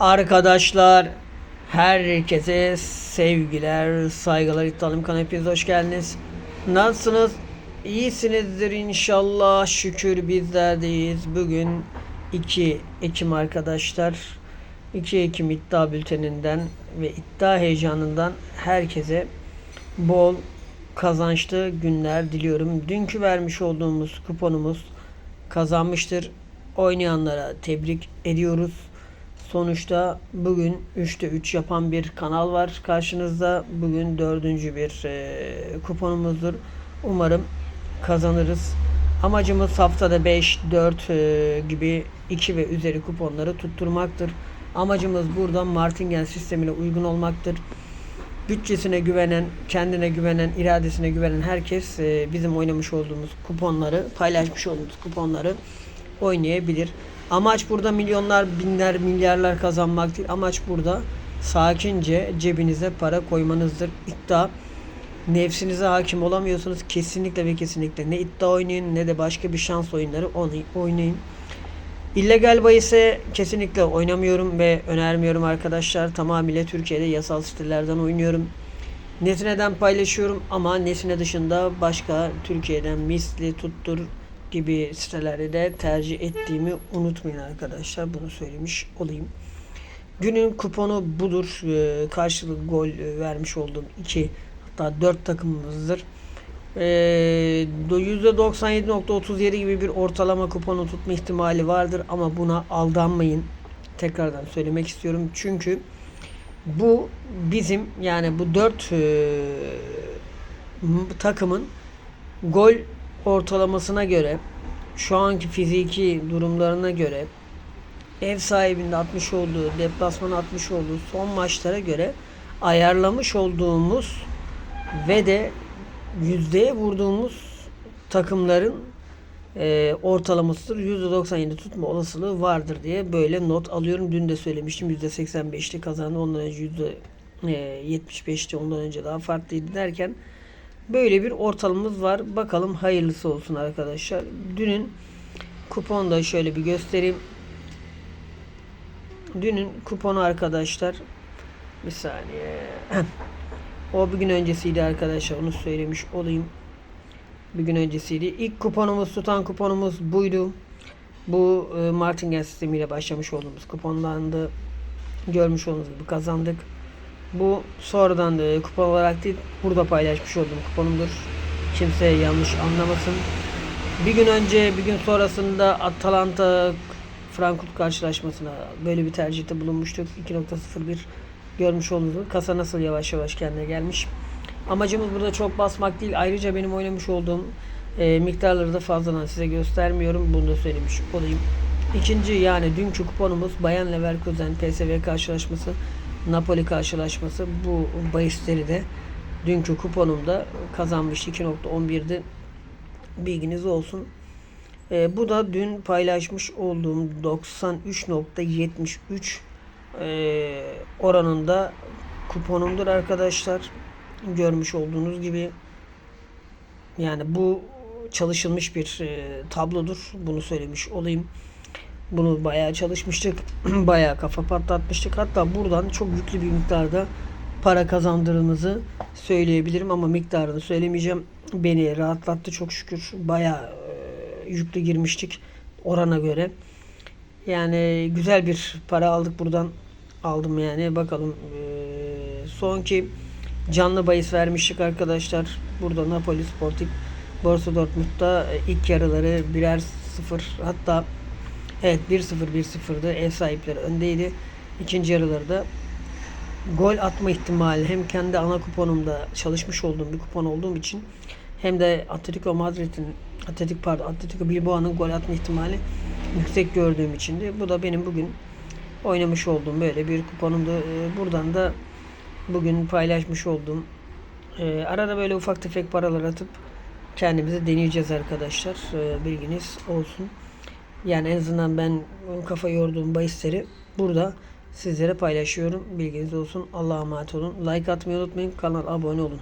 Arkadaşlar herkese sevgiler, saygılar. İddialım kanal hepiniz hoş geldiniz. Nasılsınız? İyisinizdir inşallah. Şükür bizler deyiz. Bugün 2 Ekim arkadaşlar. 2 Ekim iddia bülteninden ve iddia heyecanından herkese bol kazançlı günler diliyorum. Dünkü vermiş olduğumuz kuponumuz kazanmıştır. Oynayanlara tebrik ediyoruz. Sonuçta bugün 3'te 3 yapan bir kanal var karşınızda. Bugün dördüncü bir e, kuponumuzdur. Umarım kazanırız. Amacımız haftada 5, 4 e, gibi 2 ve üzeri kuponları tutturmaktır. Amacımız burada martingale sistemine uygun olmaktır. Bütçesine güvenen, kendine güvenen, iradesine güvenen herkes e, bizim oynamış olduğumuz kuponları, paylaşmış olduğumuz kuponları oynayabilir. Amaç burada milyonlar, binler, milyarlar kazanmak değil. Amaç burada sakince cebinize para koymanızdır. İddia nefsinize hakim olamıyorsanız kesinlikle ve kesinlikle ne iddia oynayın ne de başka bir şans oyunları oynay- oynayın. İllegal bahise kesinlikle oynamıyorum ve önermiyorum arkadaşlar. Tamamıyla Türkiye'de yasal sitelerden oynuyorum. Nesne'den paylaşıyorum ama Nesne dışında başka Türkiye'den misli tuttur gibi sitelerde de tercih ettiğimi unutmayın arkadaşlar. Bunu söylemiş olayım. Günün kuponu budur. Ee, karşılıklı gol e, vermiş olduğum iki hatta dört takımımızdır. Ee, %97.37 gibi bir ortalama kuponu tutma ihtimali vardır ama buna aldanmayın. Tekrardan söylemek istiyorum. Çünkü bu bizim yani bu dört e, m- takımın gol ortalamasına göre şu anki fiziki durumlarına göre ev sahibinde atmış olduğu, deplasmana atmış olduğu son maçlara göre ayarlamış olduğumuz ve de yüzdeye vurduğumuz takımların e, ortalamasıdır. %97 tutma olasılığı vardır diye böyle not alıyorum. Dün de söylemiştim %85'ti kazandı. Ondan önce %75'ti. Ondan önce daha farklıydı derken böyle bir ortalamamız var. Bakalım hayırlısı olsun arkadaşlar. Dünün kuponu da şöyle bir göstereyim. Dünün kuponu arkadaşlar bir saniye. o bir gün öncesiydi arkadaşlar. Onu söylemiş olayım. Bir gün öncesiydi. İlk kuponumuz tutan kuponumuz buydu. Bu e, Martingale sistemiyle başlamış olduğumuz kuponlandı. Görmüş olduğunuz gibi kazandık. Bu sonradan da kupon olarak değil burada paylaşmış olduğum kuponumdur. Kimse yanlış anlamasın. Bir gün önce bir gün sonrasında Atalanta Frankfurt karşılaşmasına böyle bir tercihte bulunmuştuk. 2.01 görmüş olduğunuz kasa nasıl yavaş yavaş kendine gelmiş. Amacımız burada çok basmak değil. Ayrıca benim oynamış olduğum e, miktarları da fazladan size göstermiyorum. Bunu da söylemiş olayım. İkinci yani dünkü kuponumuz Bayan Leverkusen PSV karşılaşması Napoli karşılaşması bu bahisleri de dünkü kuponumda kazanmış 2.11'di. Bilginiz olsun. E, bu da dün paylaşmış olduğum 93.73 e, oranında kuponumdur arkadaşlar. Görmüş olduğunuz gibi yani bu çalışılmış bir e, tablodur. Bunu söylemiş olayım. Bunu bayağı çalışmıştık. bayağı kafa patlatmıştık. Hatta buradan çok yüklü bir miktarda para kazandığımızı söyleyebilirim ama miktarını söylemeyeceğim. Beni rahatlattı çok şükür. Bayağı e, yüklü girmiştik orana göre. Yani güzel bir para aldık buradan. Aldım yani. Bakalım e, sonki canlı bahis vermiştik arkadaşlar. Burada Napoli Sportif Borussia Dortmund'da e, ilk yarıları birer sıfır hatta evet 1-0 1-0'dı. Ev sahipleri öndeydi. İkinci yarıları da gol atma ihtimali hem kendi ana kuponumda çalışmış olduğum bir kupon olduğum için hem de Atletico Madrid'in Atletik pardon Atletico Bilbao'nun gol atma ihtimali yüksek gördüğüm için de bu da benim bugün oynamış olduğum böyle bir kuponumdu. Ee, Buradan da bugün paylaşmış olduğum e, arada böyle ufak tefek paralar atıp kendimizi deneyeceğiz arkadaşlar. Ee, Bilginiz olsun. Yani en azından ben kafa yorduğum bahisleri burada sizlere paylaşıyorum. Bilginiz olsun. Allah'a emanet olun. Like atmayı unutmayın. Kanala abone olun.